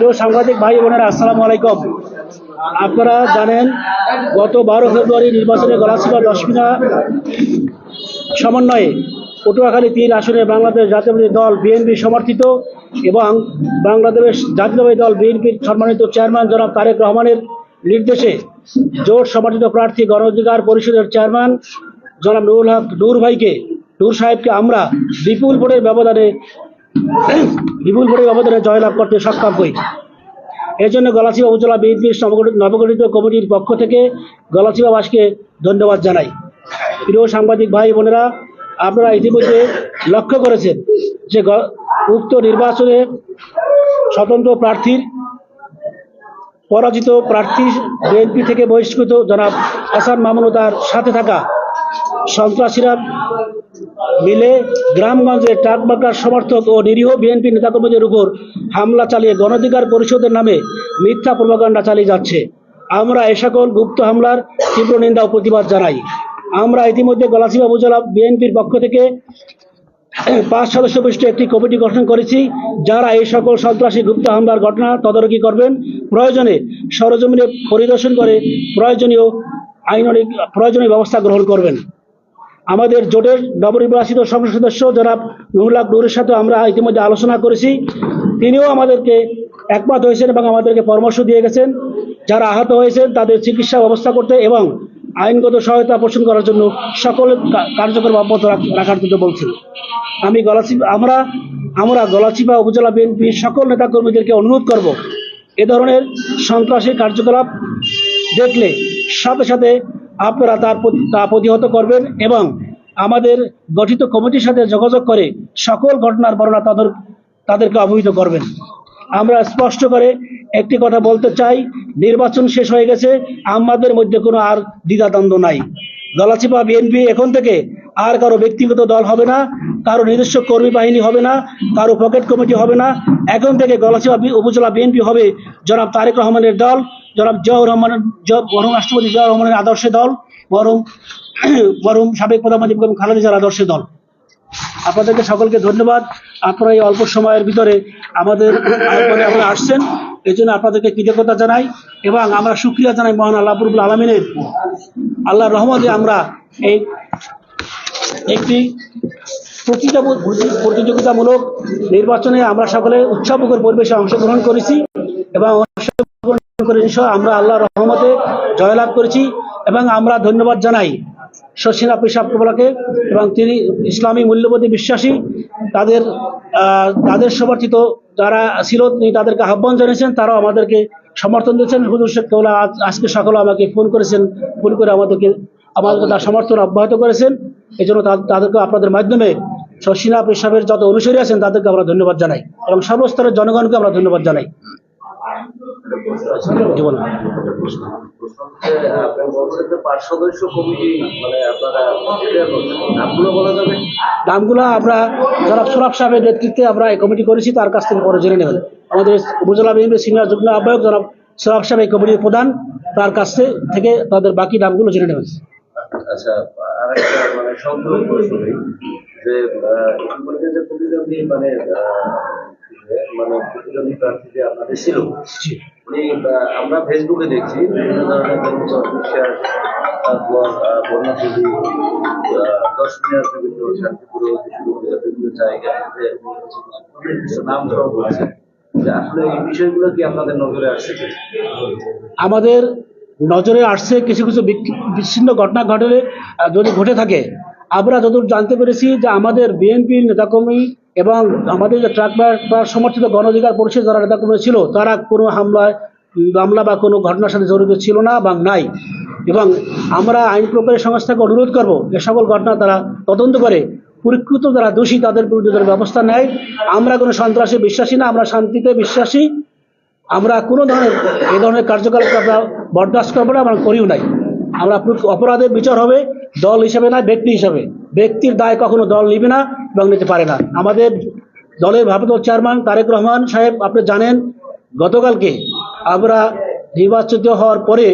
প্রিয় সাংবাদিক ভাই বোনেরা, আসসালামু আলাইকুম। আপনারা জানেন, গত বারো ফেব্রুয়ারি নির্বাচনে গলাচিপা দশমিনা সমন্বয়ে পটুয়াখালী তিন আসনে বাংলাদেশ জাতীয়বাদী দল বিএনপি সমর্থিত এবং বাংলাদেশ জাতীয়তাবাদী দল বিএনপির সম্মানিত চেয়ারম্যান জনাব তারেক রহমানের নির্দেশে জোট সমর্থিত প্রার্থী গণ অধিকার পরিষদের চেয়ারম্যান জনাব নুরুল হক নূর ভাইকে, নূর সাহেবকে আমরা বিপুল ভোটের ব্যবধানে বিপুল ভোটের ব্যবধানে জয়লাভ করতে সক্ষম হই। এর জন্য গলাচিপা উপজেলা বিএনপির নবগঠিত কমিটির পক্ষ থেকে গলাচিপাবাসকে ধন্যবাদ জানাই। প্রিয় সাংবাদিক ভাই বোনেরা, আপনারা ইতিমধ্যে লক্ষ্য করেছেন যে উক্ত নির্বাচনে স্বতন্ত্র প্রার্থীর পরাজিত প্রার্থী বিএনপি থেকে বহিষ্কৃত জনাব হাসান মামুন তার সাথে থাকা সন্ত্রাসীরা মিলে গ্রামগঞ্জে ট্রাকবাকার সমর্থক ও নিরীহ বিএনপি নেতাকর্মীদের উপর হামলা চালিয়ে গণধিকার পরিষদের নামে মিথ্যা প্রভাকাণ্ডা চালিয়ে যাচ্ছে। আমরা এ সকল গুপ্ত হামলার তীব্র নিন্দা ও প্রতিবাদ জানাই। আমরা ইতিমধ্যে গলাচিপা উপজেলা বিএনপির পক্ষ থেকে পাঁচ সদস্য বিশিষ্ট একটি কমিটি গঠন করেছি, যারা এই সকল সন্ত্রাসী গুপ্ত হামলার ঘটনা তদারকি করবেন। প্রয়োজনে সরজমিনে পরিদর্শন করে প্রয়োজনীয় আইনানিক প্রয়োজনীয় ব্যবস্থা গ্রহণ করবেন। আমাদের জোটের নবনির্বাচিত সংসদ সদস্য জনাব নুরুল্লাহ নুরের সাথে আমরা ইতিমধ্যে আলোচনা করেছি। তিনিও আমাদেরকে একমত হয়েছেন এবং আমাদেরকে পরামর্শ দিয়ে গেছেন। যারা আহত হয়েছেন, তাদের চিকিৎসা ব্যবস্থা করতে এবং আইনগত সহায়তা পোষণ করার জন্য সকল কার্যক্রম অব্যাহত রাখার জন্য বলছেন আমি গলাচিপা আমরা আমরা গলাচিপা উপজেলা বিএনপির সকল নেতাকর্মীদেরকে অনুরোধ করব, এ ধরনের সন্ত্রাসী কার্যকলাপ দেখলে সাথে সাথে আপনারা তার তা প্রতিহত করবেন এবং আমাদের গঠিত কমিটির সাথে যোগাযোগ করে সকল ঘটনার বর্ণনা তাদের তাদেরকে অবহিত করবেন। আমরা স্পষ্ট করে একটি কথা বলতে চাই, নির্বাচন শেষ হয়ে গেছে, আমাদের মধ্যে কোনো আর দ্বিধাদ্বন্দ্ব নাই। গলাচিপা বিএনপি এখন থেকে আর কারও ব্যক্তিগত দল হবে না, কারও নিজস্ব কর্মী বাহিনী হবে না, কারও পকেট কমিটি হবে না। এখন থেকে গলাচিপা উপজেলা বিএনপি হবে জনাব তারেক রহমানের দল, জনাব জিয়াউর রহমানের মরহুম রাষ্ট্রপতি জিয়াউর রহমানের আদর্শে দল মরহুম মরহুম সাবেক প্রধানমন্ত্রী খালেদা জিয়ার আদর্শে দল। আপনাদেরকে সকলকে ধন্যবাদ। আপনারা এই অল্প সময়ের ভিতরে আমাদের আপনারা আসছেন। এই জন্য আপনাদেরকে কৃতজ্ঞতা জানাই এবং আমরা সুক্রিয়া জানাই মহান আল্লাহ রবুল আলমিনের। আল্লাহর রহমতে আমরা এই একটি প্রতিযোগি- প্রতিযোগিতামূলক নির্বাচনে আমরা সকলে উৎসবমুখর পরিবেশে অংশগ্রহণ করেছি এবং অংশগ্রহণ করে আমরা আল্লাহর রহমতে জয়লাভ করেছি এবং আমরা ধন্যবাদ জানাই। শশীনা পেশাব কবলাকে এবং তিনি ইসলামী মূল্যবোধে বিশ্বাসী। তাদের তাদের সমর্থিত যারা ছিল, তিনি তাদেরকে আহ্বান জানিয়েছেন, তারাও আমাদেরকে সমর্থন দিয়েছেন। হুজুর শেখ আজ, আজকে সকালে আমাকে ফোন করেছেন, ফোন করে আমাদেরকে আমাদেরকে তার সমর্থন অব্যাহত করেছেন। এই জন্য তাদেরকে আপনাদের মাধ্যমে শশীনা পেশাবের যত অনুসারী আছেন, তাদেরকে আমরা ধন্যবাদ জানাই, এবং সর্বস্তরের জনগণকে আমরা ধন্যবাদ জানাই। সাহেবের নেতৃত্বে আমরা এই কমিটি করেছি, তার কাছ থেকে পরে জেনে নেবেন আমাদের উপজেলা বিএনপি সিনিয়র যুগ্ম আহ্বায়ক জনাব সাহেব এই কমিটির প্রধান, তার কাছ থেকে তাদের বাকি নামগুলো জেনে নেবেন আচ্ছা মানে আমরা ফেসবুকে দেখছি বিভিন্ন ধরনের বিশ্বাস তারপর বন্যাদেবী আহ, দশ মিনার বিভিন্ন শান্তিপুর বিভিন্ন জায়গায় নাম সহ বলছে আসলে এই বিষয়গুলো কি আপনাদের নজরে আসছে আমাদের নজরে আসছে কিছু কিছু বিচ্ছিন্ন ঘটনা ঘটলে যদি ঘটে থাকে আমরা যতদূর জানতে পেরেছি যে আমাদের বিএনপির নেতাকর্মী এবং আমাদের যে ট্রাক বা সমর্থিত গণ অধিকার পরিষদ যারা নেতাকর্মী ছিল, তারা কোনো হামলায়, মামলা বা কোনো ঘটনার সাথে জড়িত ছিল না বা নাই। এবং আমরা আইন প্রকারী সংস্থাকে অনুরোধ করব, এ সকল ঘটনা তারা তদন্ত করে পরীক্ষিত যারা দোষী তাদের বিরুদ্ধে যারা ব্যবস্থা নেয়। আমরা কোনো সন্ত্রাসে বিশ্বাসী না, আমরা শান্তিতে বিশ্বাসী। আমরা কোনো ধরনের এই ধরনের কার্যকলাপ আমরা বরদাস্ত করব না, আমরা করিও নাই। আমরা অপরাধের বিচার হবে, দল হিসেবে না, ব্যক্তি হিসেবে। ব্যক্তির দায় কখনো দল নিবে না। এবং নিতে পারে না। আমাদের দলের ভারপ্রাপ্ত চেয়ারম্যান তারেক রহমান সাহেব, আপনি জানেন, গতকালকে আমরা নির্বাচিত হওয়ার পরে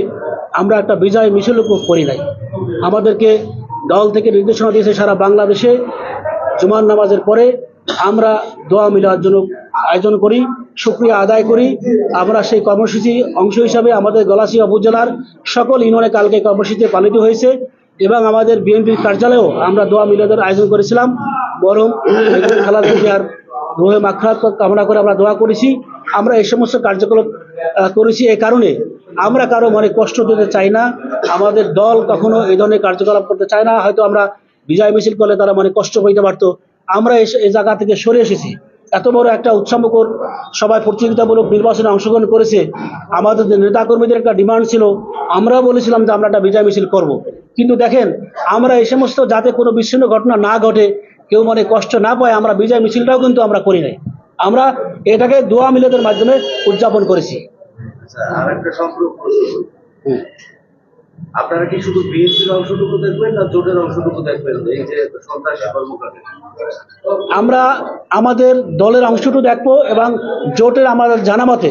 আমরা একটা বিজয় মিছিল করি নাই। আমাদেরকে দল থেকে নির্দেশনা দিয়েছে সারা বাংলাদেশে। জুমার নামাজের পরে আমরা দোয়া মিলার জন্য আয়োজন করি সুক্রিয়া আদায় করি। আমরা সেই কর্মসূচি অংশ হিসাবে আমাদের গলাচিয়া উপজেলার সকল ইউনিয়নে কালকে কর্মসূচিতে পালিত হয়েছে এবং আমাদের বিএনপির কার্যালয়েও আমরা দোয়া মিলাদের আয়োজন করেছিলাম। বরং খালাদা জিয়ার রোহে মাখরাত কামনা করে আমরা দোয়া করেছি। আমরা এই সমস্ত কার্যকলাপ করেছি এই কারণে। আমরা কারও মনে কষ্ট দিতে চাই না। আমাদের দল কখনো এই ধরনের কার্যকলাপ করতে চায় না। হয়তো আমরা বিজয় মিছিল করলে তারা মনে কষ্ট পাইতে পারতো। আমরা এই- জায়গা থেকে সরে এসেছি। এত বড় একটা উৎসবকর সবাই প্রতিযোগিতামূলক নির্বাচনে অংশগ্রহণ করেছে। আমাদের নেতাকর্মীদের একটা ডিমান্ড ছিল, আমরাও বলেছিলাম যে আমরা একটা বিজয় মিছিল করব। কিন্তু দেখেন, আমরা এই সমস্ত যাতে কোনো বিচ্ছিন্ন ঘটনা না ঘটে কেউ মনে কষ্ট না পায় আমরা বিজয় মিছিলটাও কিন্তু আমরা করি নাই। আমরা এটাকে দোয়া মিলাদের মাধ্যমে উদযাপন করেছি। আচ্ছা আর একটা সম্পর্ক প্রশ্ন করি। আপনারা কি শুধু বিএনপির অংশটুকু দেখবেন না জোটের অংশটুকু দেখবেন এই যে সন্ত্রাসী কর্মকাণ্ড আমরা আমাদের দলের অংশটুকু দেখব এবং জোটের আমাদের জানা মতে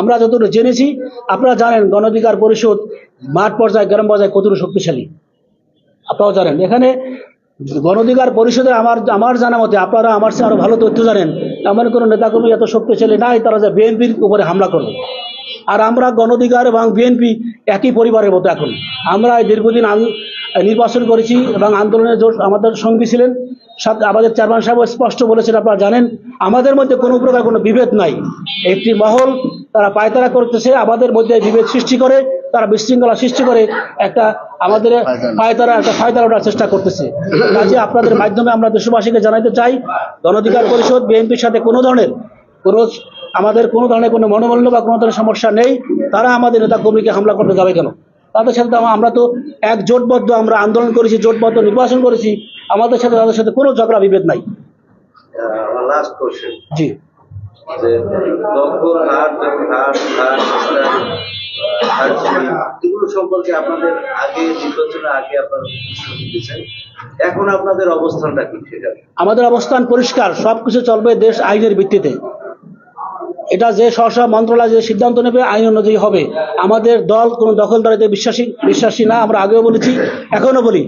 আমরা যতটুকু জেনেছি আপনারা জানেন গণঅধিকার পরিষদ মাঠ পর্যায়ে গ্রাম পর্যায়ে কতটুকু শক্তিশালী। আপনারাও জানেন। এখানে গণঅধিকার পরিষদের আমার আমার জানা মতে, আপনারা আমার চেয়ে আরও ভালো তথ্য জানেন এমন কোনো নেতাকর্মী এত শক্তিশালী নাই, তারা যে বিএনপির উপরে হামলা করবে। আর আমরা গণঅধিকার এবং বিএনপি একই পরিবারের মতো এখন। আমরা দীর্ঘদিন নির্বাচন করেছি এবং আন্দোলনের জোট আমাদের সঙ্গী ছিলেন। আমাদের চেয়ারম্যান সাহেব স্পষ্ট বলেছেন, আপনারা জানেন, আমাদের মধ্যে কোনো প্রকার কোনো বিভেদ নাই। একটি মহল তারা পায়তারা করতেছে, আমাদের মধ্যে বিভেদ সৃষ্টি করে তারা বিশৃঙ্খলা সৃষ্টি করে একটা আমাদের পায়তারা একটা ফায়দার ওঠার চেষ্টা করতেছে। কাজে আপনাদের মাধ্যমে আমরা দেশবাসীকে জানাইতে চাই গণঅধিকার পরিষদ বিএনপির সাথে কোনো ধরনের কোনো আমাদের কোনো ধরনের কোনো মনোমাল্য বা কোনো ধরনের সমস্যা নেই। তারা আমাদের নেতা কর্মীকে হামলা করতে যাবে কেন? তাদের সাথে তো আমরা তো এক জোটবদ্ধ আমরা আন্দোলন করেছি জোটবদ্ধ নির্বাচন করেছি। আমাদের সাথে তাদের সাথে কোনো ঝগড়া বিভেদ নাই। জি। হাটচিনি এগুলো সম্পর্কে আপনাদের আগে নির্বাচনের আগে আপনারা এখন আপনাদের অবস্থানটা কি সেটা? আমাদের অবস্থান পরিষ্কার সবকিছু চলবে দেশ আইনের ভিত্তিতে। এটা যে স্ব মন্ত্রণালয় যে সিদ্ধান্ত নেবে আইন অনুযায়ী হবে। আমাদের দল কোনো দখলদারিতে বিশ্বাসী বিশ্বাসী না আমরা আগেও বলেছি এখনও বলি।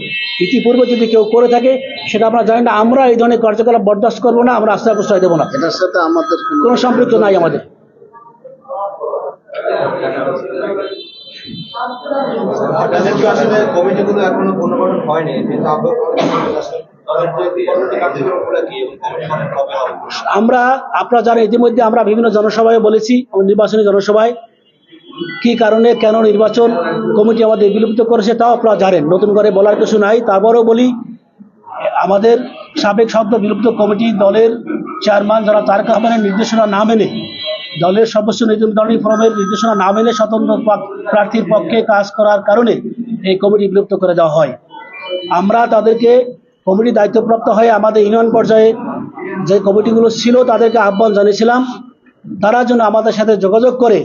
ইতিপূর্বে যদি কেউ করে থাকে সেটা আমরা জানি না আমরা এই ধরনের কার্যকলাপ বরদাস্ত করব না আমরা আস্থা প্রশ্রয় দেবো না। এটার সাথে আমাদের কোনো কোনো সম্পৃক্ত নাই আমাদের। হবে? আমরা, আপনারা জানেন ইতিমধ্যে আমরা বিভিন্ন জনসভায় বলেছি নির্বাচনী জনসভায়, কি কারণে, কেন নির্বাচন কমিটি আমাদের বিলুপ্ত করেছে তাও আপনারা জানেন। নতুন করে বলার কিছু নাই। তারপরেও বলি, আমাদের সাবেক শব্দ বিলুপ্ত কমিটি দলের চেয়ারম্যান যারা তারেক রহমানের নির্দেশনা না মেনে দলের সদস্য নির্বাচনী ফোরামের নির্দেশনা না মেনে স্বতন্ত্র প্রার্থীর পক্ষে কাজ করার কারণে এই কমিটি বিলুপ্ত করে দেওয়া হয়। আমরা তাদেরকে কমিটি দায়িত্বপ্রাপ্ত হয়ে আমাদের ইউনিয়ন পর্যায়ে যে কমিটিগুলো ছিল তাদেরকে আহ্বান জানিয়েছিলাম। তারা যেন আমাদের সাথে যোগাযোগ করে।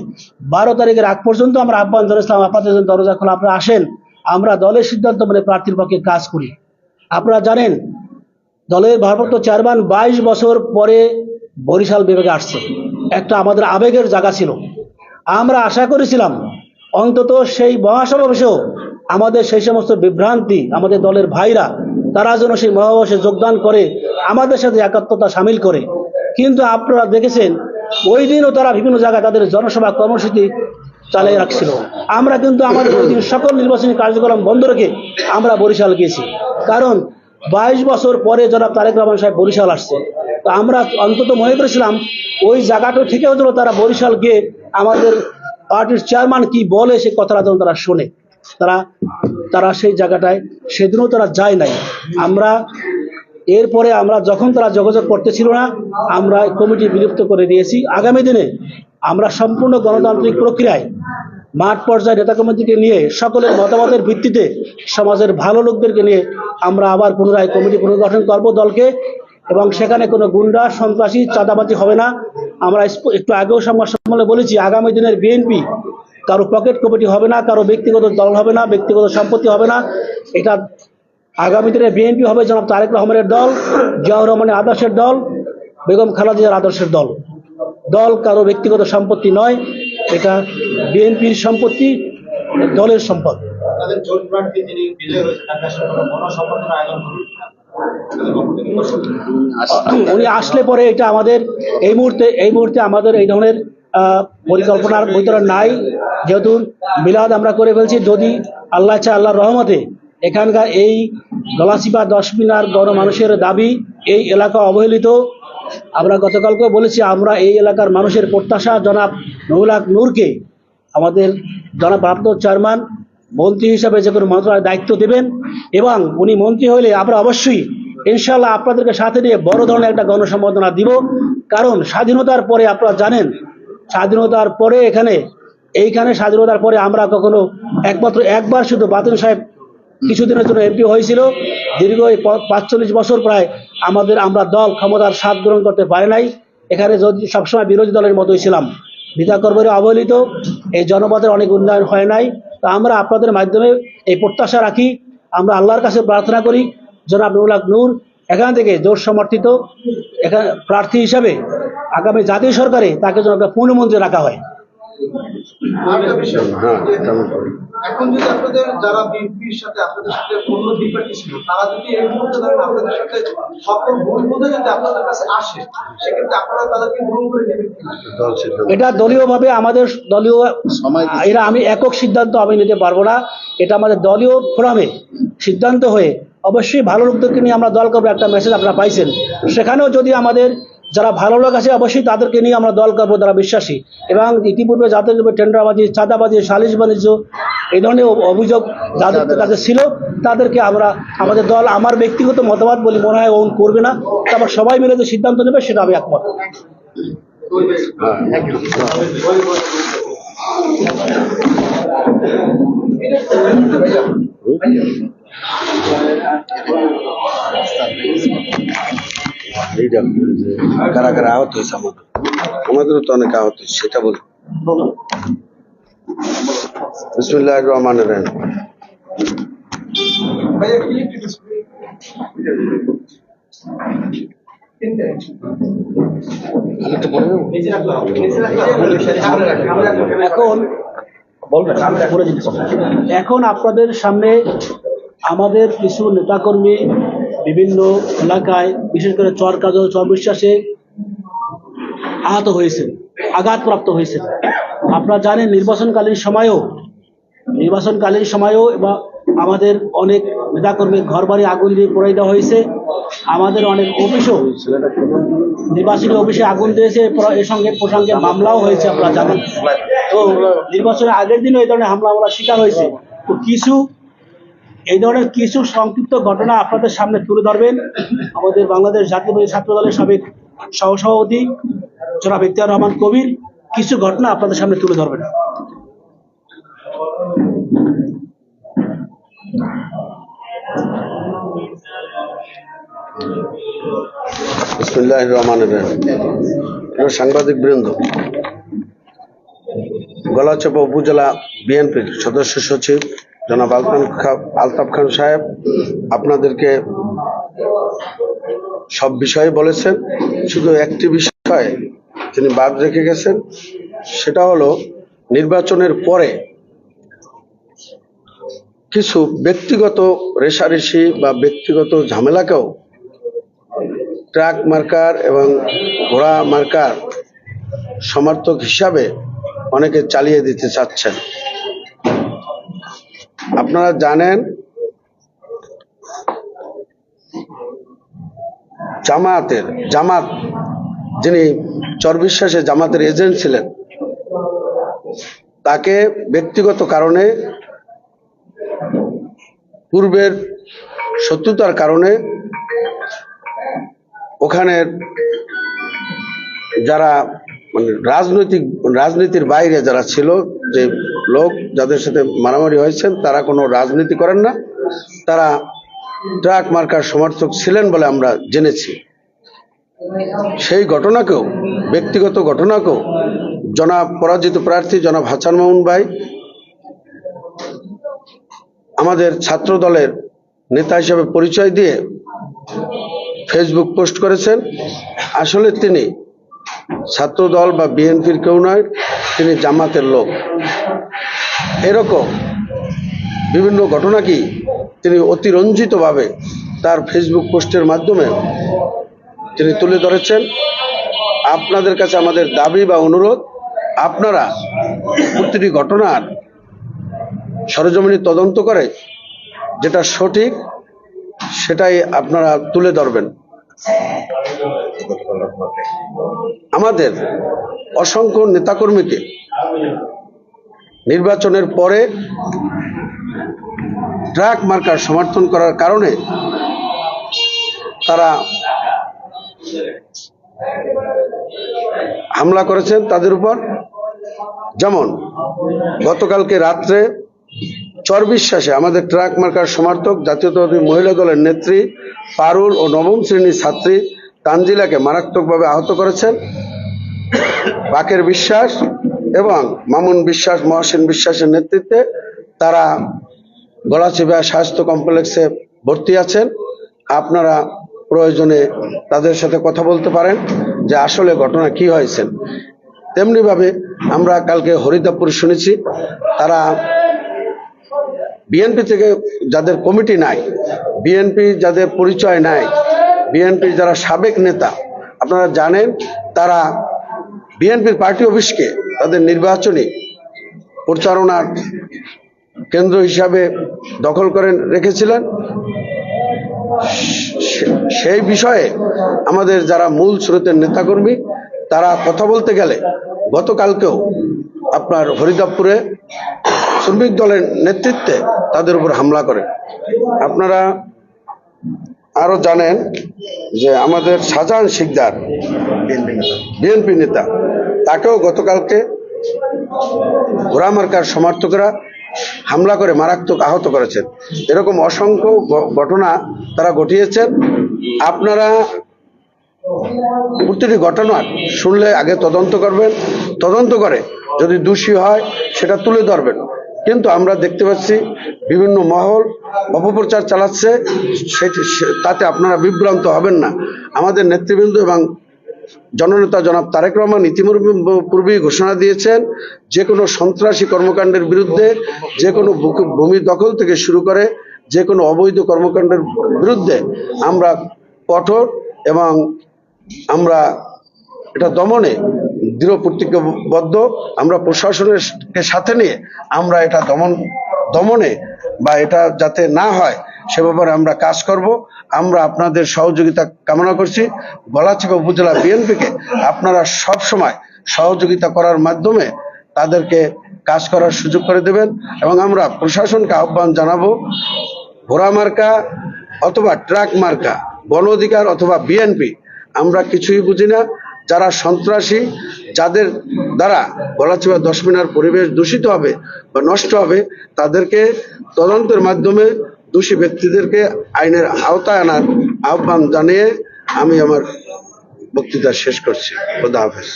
বারো তারিখের আগ পর্যন্ত আমরা আহ্বান জানিয়েছিলাম আপনাদের জন্য দরজা খোলা, আপনারা আসেন। আমরা দলের সিদ্ধান্ত মানে প্রার্থীর পক্ষে কাজ করি। আপনারা জানেন, দলের ভারপ্রাপ্ত চেয়ারম্যান বাইশ বছর পরে বরিশাল বিভাগে আসছে। একটা আমাদের আবেগের জায়গা ছিল। আমরা আশা করেছিলাম, অন্তত সেই মহাসমাবেশেও আমাদের সেই সমস্ত বিভ্রান্তি, আমাদের দলের ভাইরা, তারা যেন সেই মহাসমাবেশে যোগদান করে, আমাদের সাথে একাত্মতা সামিল করে। কিন্তু আপনারা দেখেছেন, ওই দিনও তারা বিভিন্ন জায়গায় তাদের জনসভা কর্মসূচি চালিয়ে রাখছিল। আমরা কিন্তু আমাদের ওই দিন সকল নির্বাচনী কার্যক্রম বন্ধ রেখে আমরা বরিশাল গিয়েছি। কারণ বাইশ বছর পরে জনাব তারেক রহমান সাহেব বরিশাল আসছে। তো আমরা অন্তত মনে করেছিলাম, ওই জায়গাটা থেকেও যেন তারা বরিশাল গিয়ে আমাদের পার্টির চেয়ারম্যান কি বলে সে কথাটা যেন তারা শোনে। তারা তারা সেই জায়গাটায় সেদিনও তারা যায় নাই। আমরা এরপরে আমরা যখন তারা যোগাযোগ করতেছিল না, আমরা কমিটি বিলুপ্ত করে দিয়েছি। আগামী দিনে আমরা সম্পূর্ণ গণতান্ত্রিক প্রক্রিয়ায় মাঠ পর্যায়ে নেতা কমিটিকে নিয়ে সকলের মতামতের ভিত্তিতে সমাজের ভালো লোকদেরকে নিয়ে আমরা আবার পুনরায় কমিটি পুনর্গঠন করব দলকে এবং সেখানে কোনো গুন্ডা, সন্ত্রাসী, চাঁদাবাজি হবে না। আমরা একটু আগেও সংবাদ সম্মেলনে বলেছি, আগামী দিনের বিএনপি কারও পকেট কমিটি হবে না, কারও ব্যক্তিগত দল হবে না, ব্যক্তিগত সম্পত্তি হবে না। এটা আগামী দিনে বিএনপি হবে জনাব তারেক রহমানের দল, জিয়াউর রহমানের আদর্শের দল, বেগম খালেদার আদর্শের দল। দল কারও ব্যক্তিগত সম্পত্তি নয় এটা বিএনপির সম্পত্তি দলের সম্পদ। উনি আসলে পরে এটা আমাদের এই মুহূর্তে এই মুহূর্তে আমাদের এই ধরনের পরিকল্পনার ভিতরে নাই। যেহেতু মিলাদ আমরা করে ফেলছি যদি আল্লাহ চা আল্লাহর রহমতে এখানকার এই গলাচিপা দশ মিনার গণ মানুষের দাবি এই এলাকা অবহেলিত আমরা গতকালকে বলেছি, আমরা এই এলাকার মানুষের প্রত্যাশা জনাব নৌলাক নূরকে, আমাদের জনপ্রাপ্ত চেয়ারম্যান, মন্ত্রী হিসাবে যে কোনো মন্ত্রণালয়ের দায়িত্ব দেবেন এবং উনি মন্ত্রী হলে আমরা অবশ্যই ইনশাল্লাহ আপনাদেরকে সাথে নিয়ে বড় ধরনের একটা গণসম্বর্ধনা দিব। কারণ স্বাধীনতার পরে আপনারা জানেন, স্বাধীনতার পরে এখানে, এইখানে স্বাধীনতার পরে আমরা কখনো একমাত্র একবার শুধু বাতন সাহেব কিছুদিনের জন্য এমপি হয়েছিল। দীর্ঘ পাঁচচল্লিশ বছর প্রায় আমাদের আমরা দল ক্ষমতার স্বাদ গ্রহণ করতে পারে নাই। এখানে যদি সবসময় বিরোধী দলের মতোই ছিলাম। বিধা কর্মের অবহেলিত, এই জনপদের অনেক উন্নয়ন হয় নাই। তা আমরা আপনাদের মাধ্যমে এই প্রত্যাশা রাখি, আমরা আল্লাহর কাছে প্রার্থনা করি, জনাব নুরুল হক নূর, এখান থেকে জোর সমর্থিত এখানে প্রার্থী হিসাবে আগামী জাতীয় সরকারে তাকে যেন একটা পূর্ণমন্ত্রী রাখা হয়। এখন যদি আপনাদের যারা বিএনপির সাথে আপনাদের সাথে অন্য বিপার্টি ছিল তারা যদি এই মুহূর্তে ধরেন আপনাদের সাথে সকল ভুল বোধে যদি আপনাদের কাছে আসে সেক্ষেত্রে আপনারা তাদেরকে গ্রহণ করে নেবেন এটা দলীয়ভাবে আমাদের দলীয় এটা আমি একক সিদ্ধান্ত আমি নিতে পারব না। এটা আমাদের দলীয় ফোরামে সিদ্ধান্ত হয়ে অবশ্যই ভালো লোকদেরকে নিয়ে আমরা দল করব একটা মেসেজ আপনারা পাইছেন। সেখানেও যদি আমাদের যারা ভালো লোক আছে অবশ্যই তাদেরকে নিয়ে আমরা দল করব তারা বিশ্বাসী। এবং ইতিপূর্বে যাদের টেন্ডারবাজি, চাঁদাবাজি, সালিশ বাণিজ্য, এই ধরনের অভিযোগ যাদের কাছে ছিল, তাদেরকে আমরা, আমাদের দল আমার ব্যক্তিগত মতামত বলি মনে হয় ওন করবে না। তারপর সবাই মিলে যে সিদ্ধান্ত নেবে, সেটা আমি একমত। এইটা কারা কারা আহত হয়েছে আমাদের তো অনেক আহত সেটা বল। এখন বলবেন। এখন আপনাদের সামনে আমাদের কিছু নেতাকর্মী বিভিন্ন এলাকায়, বিশেষ করে চর কাজল, চর বিশ্বাসে আহত হয়েছেন, আঘাতপ্রাপ্ত হয়েছেন। আপনারা জানেন, নির্বাচনকালীন সময়েও নির্বাচনকালীন সময়েও এবং আমাদের অনেক নেতাকর্মীর ঘর বাড়ি আগুন দিয়ে পড়াই দেওয়া হয়েছে। আমাদের অনেক অফিসও, নির্বাচনী অফিসে আগুন দিয়েছে এর সঙ্গে প্রসঙ্গে মামলাও হয়েছে, আপনারা জানেন। তো নির্বাচনের আগের দিনও এই ধরনের হামলা হামলা শিকার হয়েছে। তো কিছু এই ধরনের কিছু সংক্ষিপ্ত ঘটনা আপনাদের সামনে তুলে ধরবেন। আমাদের বাংলাদেশ জাতীয় ছাত্র দলের সাবেক সহসভাপতি জনাব ইখতিয়ার রহমান কবির, কিছু ঘটনা আপনাদের সামনে তুলে ধরবেন। সাংবাদিক বৃন্দ, গলাচপা উপজেলা বিএনপির সদস্য সচিব জনাব আলতান আলতাফ খান সাহেব আপনাদেরকে সব বিষয়ে বলেছেন, শুধু একটি বিষয়ে তিনি বাদ রেখে গেছেন, সেটা হলো নির্বাচনের পরে কিছু ব্যক্তিগত রেশারেশি বা ব্যক্তিগত ঝামেলাকেও ট্রাক মার্কার এবং ঘোড়া মার্কার সমর্থক হিসাবে অনেকে চালিয়ে দিতে চাচ্ছেন। আপনারা জানেন জামাতের জামাত, যিনি চরবিশ্বাসে জামাতের এজেন্ট ছিলেন, তাকে ব্যক্তিগত কারণে, পূর্বের শত্রুতার কারণে, ওখানের যারা মানে রাজনৈতিক, রাজনীতির বাইরে যারা ছিল, যে লোক যাদের সাথে মারামারি হয়েছেন, তারা কোনো রাজনীতি করেন না। তারা ট্রাক মার্কার সমর্থক ছিলেন বলে আমরা জেনেছি। সেই ঘটনাকেও, ব্যক্তিগত ঘটনাকেও জনাব, পরাজিত প্রার্থী জনাব হাসান মামুন ভাই, আমাদের ছাত্র দলের নেতা হিসেবে পরিচয় দিয়ে ফেসবুক পোস্ট করেছেন। আসলে তিনি ছাত্র দল বা বিএনপির কেউ নয় তিনি জামাতের লোক। এরকম বিভিন্ন ঘটনাকেই তিনি অতিরঞ্জিতভাবে তার ফেসবুক পোস্টের মাধ্যমে তিনি তুলে ধরেছেন? আপনাদের কাছে আমাদের দাবি বা অনুরোধ, আপনারা প্রতিটি ঘটনার সরজমিনি তদন্ত করে যেটা সঠিক সেটাই আপনারা তুলে ধরবেন। আমাদের অসংখ্য নেতাকর্মীকে নির্বাচনের পরে ট্রাক মার্কার সমর্থন করার কারণে তারা হামলা করেছেন তাদের উপর। যেমন গতকালকে রাত্রে চর বিশ্বাসে আমাদের ট্রাক মার্কার সমর্থক, জাতীয়তাবাদী মহিলা দলের নেত্রী, পারুল ও নবম শ্রেণির ছাত্রী তানজিলাকে মারাত্মকভাবে আহত করেছেন। বাকের বিশ্বাস এবং মামুন বিশ্বাস, মহাসেন বিশ্বাসের নেতৃত্বে তারা গলাচিপা স্বাস্থ্য কমপ্লেক্সে ভর্তি আছেন। আপনারা প্রয়োজনে তাদের সাথে কথা বলতে পারেন যে আসলে ঘটনা কি হয়েছে। তেমনিভাবে আমরা কালকে হরিদাপুর শুনেছি, তারা বিএনপি থেকে যাদের কমিটি নাই বিএনপি যাদের পরিচয় নাই বিএনপি যারা সাবেক নেতা, আপনারা জানেন তারা বিএনপির পার্টি অফিসকে তাদের নির্বাচনী প্রচারণার কেন্দ্র হিসাবে দখল করে রেখেছিলেন। সেই বিষয়ে আমাদের যারা মূল স্রোতের নেতাকর্মী, তারা কথা বলতে গেলে গতকালকেও আপনার হরিদাবপুরে শ্রমিক দলের নেতৃত্বে তাদের উপর হামলা করে। আপনারা আরও জানেন যে আমাদের শাহজাহান শিকদার, বিএনপি নেতা, তাকেও গতকালকে ঘোড়ামার্কার সমর্থকরা হামলা করে মারাত্মক আহত করেছেন। এরকম অসংখ্য ঘটনা তারা ঘটিয়েছেন। আপনারা প্রতিটি ঘটনা শুনলে আগে তদন্ত করবেন। তদন্ত করে যদি দোষী হয় সেটা তুলে ধরবেন। কিন্তু আমরা দেখতে পাচ্ছি বিভিন্ন মহল অপপ্রচার চালাচ্ছে তাতে আপনারা বিভ্রান্ত হবেন না। আমাদের নেতৃবৃন্দ এবং জননেতা জনাব তারেক রহমান ইতিপূর্বে পূর্বেই ঘোষণা দিয়েছেন যে কোনো সন্ত্রাসী কর্মকাণ্ডের বিরুদ্ধে যে কোনো ভূমি দখল থেকে শুরু করে যে কোনো অবৈধ কর্মকাণ্ডের বিরুদ্ধে আমরা কঠোর এবং আমরা এটা দমনে দৃঢ় প্রতিজ্ঞাবদ্ধ। আমরা প্রশাসনের সাথে নিয়ে আমরা এটা দমন দমনে বা এটা যাতে না হয়, সে ব্যাপারে আমরা কাজ করব। আমরা আপনাদের সহযোগিতা কামনা করছি। গলাচিপা উপজেলা বিএনপিকে আপনারা সব সময় সহযোগিতা করার মাধ্যমে তাদেরকে কাজ করার সুযোগ করে দেবেন এবং আমরা প্রশাসনকে আহ্বান জানাব, ঘোড়া মার্কা অথবা ট্রাক মার্কা গণ অধিকার অথবা বিএনপি, আমরা কিছুই বুঝি না। যারা সন্ত্রাসী, যাদের দ্বারা গলাচিপা দশ মিনার পরিবেশ দূষিত হবে বা নষ্ট হবে, তাদেরকে তদন্তের মাধ্যমে দোষী ব্যক্তিদেরকে আইনের আওতায় আনার আহ্বান জানিয়ে আমি আমার বক্তৃতা শেষ করছি। খোদা হাফেজ।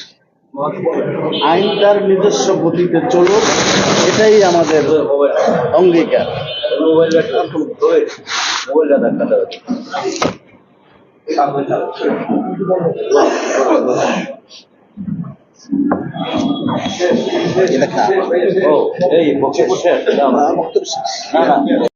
আইন তার নিজস্ব গতিতে চলুক, এটাই আমাদের অঙ্গীকার। মোবাইলটা ধরে মোবাইলটা হবে এটা খা ও এই বক্তব্য শেষ। না না।